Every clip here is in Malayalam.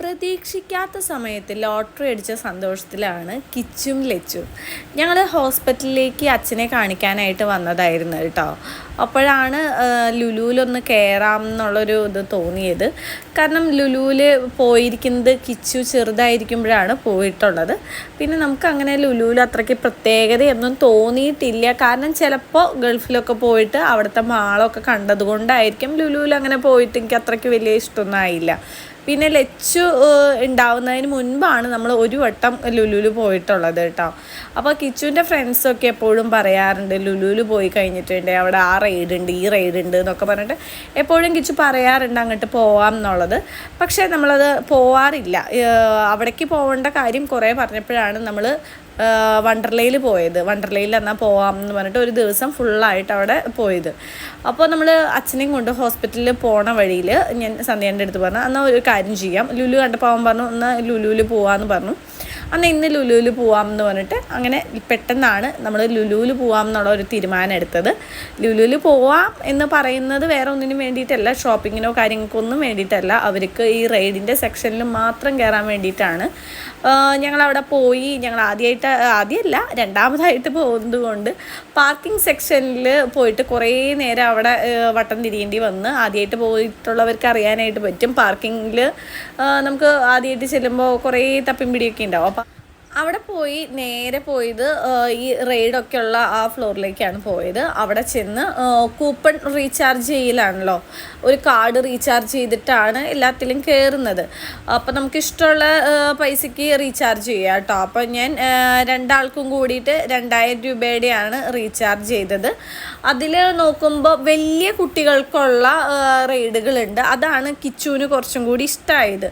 പ്രതീക്ഷിക്കാത്ത സമയത്ത് ലോട്ടറി അടിച്ച സന്തോഷത്തിലാണ് കിച്ചും ലച്ചും. ഞങ്ങൾ ഹോസ്പിറ്റലിലേക്ക് അച്ഛനെ കാണിക്കാനായിട്ട് വന്നതായിരുന്നു കേട്ടോ. അപ്പോഴാണ് ലുലുവിലൊന്ന് കയറാം എന്നുള്ളൊരു ഇത് തോന്നിയത്. കാരണം ലുലുവിൽ പോയിരിക്കുന്നത് കിച്ചു ചെറുതായിരിക്കുമ്പോഴാണ് പോയിട്ടുള്ളത്. പിന്നെ നമുക്ക് അങ്ങനെ ലുലുവിൽ അത്രയ്ക്ക് പ്രത്യേകതയൊന്നും തോന്നിയിട്ടില്ല. കാരണം ചിലപ്പോൾ ഗൾഫിലൊക്കെ പോയിട്ട് അവിടുത്തെ മാളൊക്കെ കണ്ടതുകൊണ്ടായിരിക്കും ലുലുവിൽ അങ്ങനെ പോയിട്ട് എനിക്ക് അത്രയ്ക്ക് വലിയ ഇഷ്ടമൊന്നും ആയില്ല. പിന്നെ ലച്ചു ഉണ്ടാവുന്നതിന് മുൻപാണ് നമ്മൾ ഒരു വട്ടം ലുലുലു പോയിട്ടുള്ളത് കേട്ടോ. അപ്പോൾ കിച്ചുവിന്റെ ഫ്രണ്ട്സൊക്കെ എപ്പോഴും പറയാറുണ്ട് ലുലുലു പോയി കഴിഞ്ഞിട്ടുണ്ട് അവിടെ ആ റൈഡ് ഉണ്ട് ഈ റൈഡ് ഉണ്ട് എന്നൊക്കെ പറഞ്ഞിട്ട് എപ്പോഴും കിച്ചു പറയാറുണ്ട് അങ്ങോട്ട് പോവാം എന്നുള്ളത്. പക്ഷേ നമ്മളത് പോവാറില്ല. അവിടേക്ക് പോകേണ്ട കാര്യം കുറേ പറഞ്ഞപ്പോഴാണ് നമ്മൾ വണ്ടർലയിൽ പോയത്. വണ്ടർലയിൽ എന്നാൽ പോവാം എന്ന് പറഞ്ഞിട്ട് ഒരു ദിവസം ഫുള്ളായിട്ട് അവിടെ പോയത്. അപ്പോൾ നമ്മൾ അച്ഛനെയും കൊണ്ട് ഹോസ്പിറ്റലിൽ പോണ വഴിയിൽ ഞാൻ സന്ധ്യേന്റെ അടുത്ത് പറഞ്ഞു എന്നാൽ ഒരു കാര്യം ചെയ്യാം. ലുലു കണ്ടപ്പോൾ അവൻ പറഞ്ഞു എന്നാൽ ലുലുവിൽ പോവാമെന്ന് പറഞ്ഞു. അന്ന് ഇന്ന് ലുലുവിൽ പോവാം എന്ന് പറഞ്ഞിട്ട് അങ്ങനെ പെട്ടെന്നാണ് നമ്മൾ ലുലുവിൽ പോവാം എന്നുള്ള ഒരു തീരുമാനം എടുത്തത്. ലുലുവിൽ പോവാം എന്ന് പറയുന്നത് വേറെ ഒന്നിനും വേണ്ടിയിട്ടല്ല ഷോപ്പിങ്ങിനോ കാര്യങ്ങൾക്കൊന്നും വേണ്ടിയിട്ടല്ല. അവർക്ക് ഈ റൈഡിന്റെ സെക്ഷനിൽ മാത്രം കയറാൻ വേണ്ടിയിട്ടാണ്. ഞങ്ങൾ അവിടെ പോയി ഞങ്ങൾ ആദ്യമായിട്ട് ആദ്യമല്ല രണ്ടാമതായിട്ട് പോകുന്നത് കൊണ്ട് പാർക്കിംഗ് സെക്ഷനിൽ പോയിട്ട് കുറേ നേരം അവിടെ വട്ടം തിരിയേണ്ടി വന്ന് ആദ്യമായിട്ട് പോയിട്ടുള്ളവർക്ക് അറിയാനായിട്ട് പറ്റും. പാർക്കിങ്ങിൽ നമുക്ക് ആദ്യമായിട്ട് ചെല്ലുമ്പോൾ കുറേ തപ്പിയും പിടിയൊക്കെ ഉണ്ടാവും. അവിടെ പോയി നേരെ പോയത് ഈ റെയ്ഡൊക്കെ ഉള്ള ആ ഫ്ലോറിലേക്കാണ് പോയത്. അവിടെ ചെന്ന് കൂപ്പൺ റീചാർജ് ചെയ്യലാണല്ലോ. ഒരു കാർഡ് റീചാർജ് ചെയ്തിട്ടാണ് എല്ലാത്തിലും കയറുന്നത് അപ്പം നമുക്ക് ഇഷ്ടമുള്ള പൈസയ്ക്ക് റീചാർജ് ചെയ്യാം കേട്ടോ. അപ്പം ഞാൻ രണ്ടാൾക്കും കൂടിയിട്ട് രണ്ടായിരം രൂപയുടെയാണ് റീചാർജ് ചെയ്തത്. അതിൽ നോക്കുമ്പോൾ വലിയ കുട്ടികൾക്കുള്ള റെയ്ഡുകളുണ്ട് അതാണ് കിച്ചുവിന് കുറച്ചും കൂടി ഇഷ്ടമായത്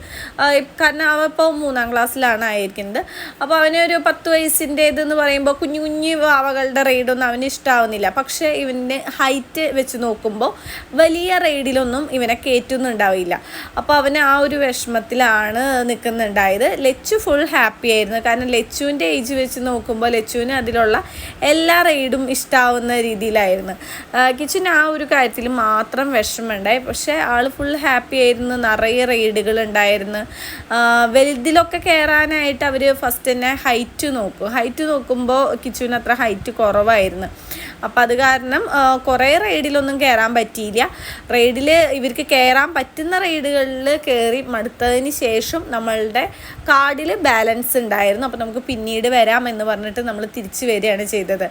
കാരണം അവ ഇപ്പോൾ മൂന്നാം ക്ലാസ്സിലാണ് ആയിരിക്കുന്നത്. അപ്പോൾ അവന് ഒരു പത്ത് വയസ്സിന്റേത് എന്ന് പറയുമ്പോൾ കുഞ്ഞു കുഞ്ഞു വാവകളുടെ റൈഡൊന്നും അവന് ഇഷ്ടാവുന്നില്ല. പക്ഷേ ഇവന്റെ ഹൈറ്റ് വെച്ച് നോക്കുമ്പോൾ വലിയ റൈഡിലൊന്നും ഇവനെ കയറ്റുന്നുണ്ടാവില്ല അപ്പോൾ അവന് ആ ഒരു വിഷമത്തിലാണ് നിൽക്കുന്നുണ്ടായത് ലച്ചു ഫുൾ ഹാപ്പി ആയിരുന്നു. കാരണം ലച്ചുവിന്റെ ഏജ് വെച്ച് നോക്കുമ്പോൾ ലച്ചുവിന് അതിലുള്ള എല്ലാ റൈഡും ഇഷ്ടാവുന്ന രീതിയിലായിരുന്നു. ആ, ആ ഒരു കാര്യത്തിൽ മാത്രം വിഷമമുണ്ടായി. പക്ഷേ ആൾ ഫുൾ ഹാപ്പി ആയിരുന്നു. നിറയെ റൈഡുകൾ ഉണ്ടായിരുന്നു. വലുതിലൊക്കെ കയറാനായിട്ട് അവർ ഫസ്റ്റ് തന്നെ ഹൈറ്റ് നോക്കും. ഹൈറ്റ് നോക്കുമ്പോൾ കിച്ചുവിന് അത്ര ഹൈറ്റ് കുറവായിരുന്നു. അപ്പം അത് കാരണം കുറേ റൈഡിലൊന്നും കയറാൻ പറ്റിയില്ല. റൈഡിൽ ഇവർക്ക് കയറാൻ പറ്റുന്ന റൈഡുകളിൽ കയറി മടുത്തതിന് ശേഷം നമ്മളുടെ കാർഡിൽ ബാലൻസ് ഉണ്ടായിരുന്നു. അപ്പോൾ നമുക്ക് പിന്നീട് വരാം എന്ന് പറഞ്ഞിട്ട് നമ്മൾ തിരിച്ചു വരികയാണ് ചെയ്തത്.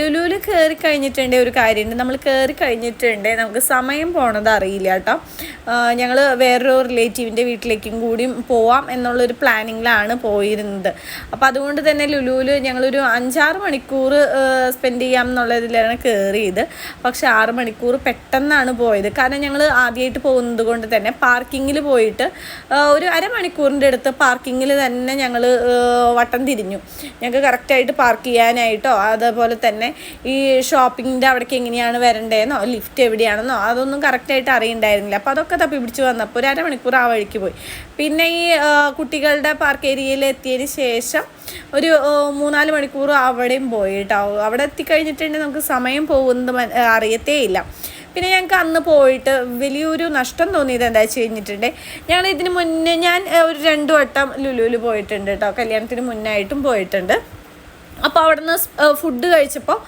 ലുലുവിൽ കയറി കഴിഞ്ഞിട്ടുണ്ടെങ്കിൽ ഒരു കാര്യമുണ്ട്. നമ്മൾ കയറി കഴിഞ്ഞിട്ടുണ്ട്. നമുക്ക് സമയം പോണത് അറിയില്ല കേട്ടോ. ഞങ്ങൾ വേറൊരു റിലേറ്റീവിന്റെ വീട്ടിലേക്കും കൂടി പോവാം എന്നുള്ളൊരു പ്ലാനിങ്ങിലാണ് പോയിരുന്നത്. അപ്പോൾ അതുകൊണ്ട് തന്നെ ലുലുവിൽ ഞങ്ങളൊരു അഞ്ചാറ് മണിക്കൂർ സ്പെൻഡ് ചെയ്യാം എന്നുള്ളതിലാണ് കയറിയത് പക്ഷേ ആറ് മണിക്കൂർ പെട്ടെന്നാണ് പോയത്. കാരണം ഞങ്ങൾ ആദ്യമായിട്ട് പോകുന്നത് കൊണ്ട് തന്നെ പാർക്കിങ്ങിൽ പോയിട്ട് ഒരു അരമണിക്കൂറിന്റെ അടുത്ത് പാർക്കിങ്ങിൽ തന്നെ ഞങ്ങൾ വട്ടം തിരിഞ്ഞു. ഞങ്ങൾക്ക് കറക്റ്റായിട്ട് പാർക്ക് ചെയ്യാനായിട്ടോ അതേപോലെ തന്നെ ഈ ഷോപ്പിങ്ങിന്റെ അവിടേക്ക് എങ്ങനെയാണ് വരണ്ടേന്നോ ലിഫ്റ്റ് എവിടെയാണെന്നോ അതൊന്നും കറക്റ്റായിട്ട് അറിയണ്ടായിരുന്നില്ല. അപ്പോൾ അതൊക്കെ തപ്പി പിടിച്ച് വന്നപ്പോൾ ഒരു അരമണിക്കൂർ ആ വഴിക്ക് പോയി. പിന്നെ ഈ കുട്ടികളുടെ പാർക്ക് ഏരിയയിൽ എത്തിയതിന് ശേഷം ഒരു മൂന്നാൽ മണിക്കൂർ അവിടെയും പോയി അവിടെ എത്തിക്കഴിഞ്ഞിട്ടുണ്ടെങ്കിൽ നമുക്ക് സമയം പോകുന്നത് അറിയത്തേയില്ല. പിന്നെ ഞങ്ങൾക്ക് അന്ന് പോയിട്ട് വലിയൊരു നഷ്ടം തോന്നിയത് എന്താ വെച്ച് കഴിഞ്ഞിട്ടുണ്ടെങ്കിൽ ഞങ്ങൾ ഇതിന് മുന്നേ ഞാൻ ഒരു രണ്ടു വട്ടം ലുലുവിൽ പോയിട്ടുണ്ട് കേട്ടോ കല്യാണത്തിന് മുന്നായിട്ടും പോയിട്ടുണ്ട്. അപ്പോൾ അവിടെ നിന്ന് ഫുഡ് കഴിച്ചപ്പോൾ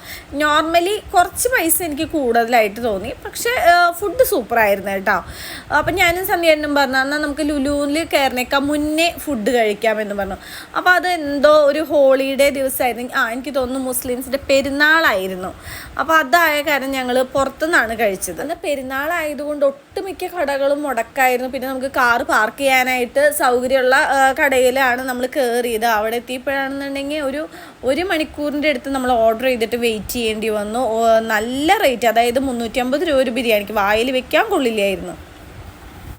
നോർമലി കുറച്ച് പൈസ എനിക്ക് കൂടുതലായിട്ട് തോന്നി. പക്ഷേ ഫുഡ് സൂപ്പറായിരുന്നു കേട്ടോ. അപ്പം ഞാനും സന്ധ്യേട്ടനും പറഞ്ഞു എന്നാൽ നമുക്ക് ലുലുവിൽ കയറിനേക്കാൾ മുന്നേ ഫുഡ് കഴിക്കാമെന്ന് പറഞ്ഞു. അപ്പോൾ അത് എന്തോ ഒരു ഹോളിഡേ ദിവസമായിരുന്നു. ആ എനിക്ക് തോന്നുന്നു മുസ്ലിംസിന്റെ പെരുന്നാളായിരുന്നു. അപ്പോൾ അതായ കാരണം ഞങ്ങൾ പുറത്തുനിന്നാണ് കഴിച്ചത്. എന്നാൽ പെരുന്നാളായതുകൊണ്ട് ഒട്ടുമിക്ക കടകളും മുടക്കായിരുന്നു. പിന്നെ നമുക്ക് കാറ് പാർക്ക് ചെയ്യാനായിട്ട് സൗകര്യമുള്ള കടയിലാണ് നമ്മൾ കയറിയത്. അവിടെ എത്തിയപ്പോഴാണെന്നുണ്ടെങ്കിൽ ഒരു ഒരു മണിക്കൂറിന്റെ അടുത്ത് നമ്മൾ ഓർഡർ ചെയ്തിട്ട് വെയിറ്റ് ചെയ്യേണ്ടി വന്നു. നല്ല റേറ്റ് അതായത് മുന്നൂറ്റി രൂപ ഒരു ബിരിയാണിക്ക്. വായിൽ വെക്കാൻ കൊള്ളില്ലായിരുന്നു.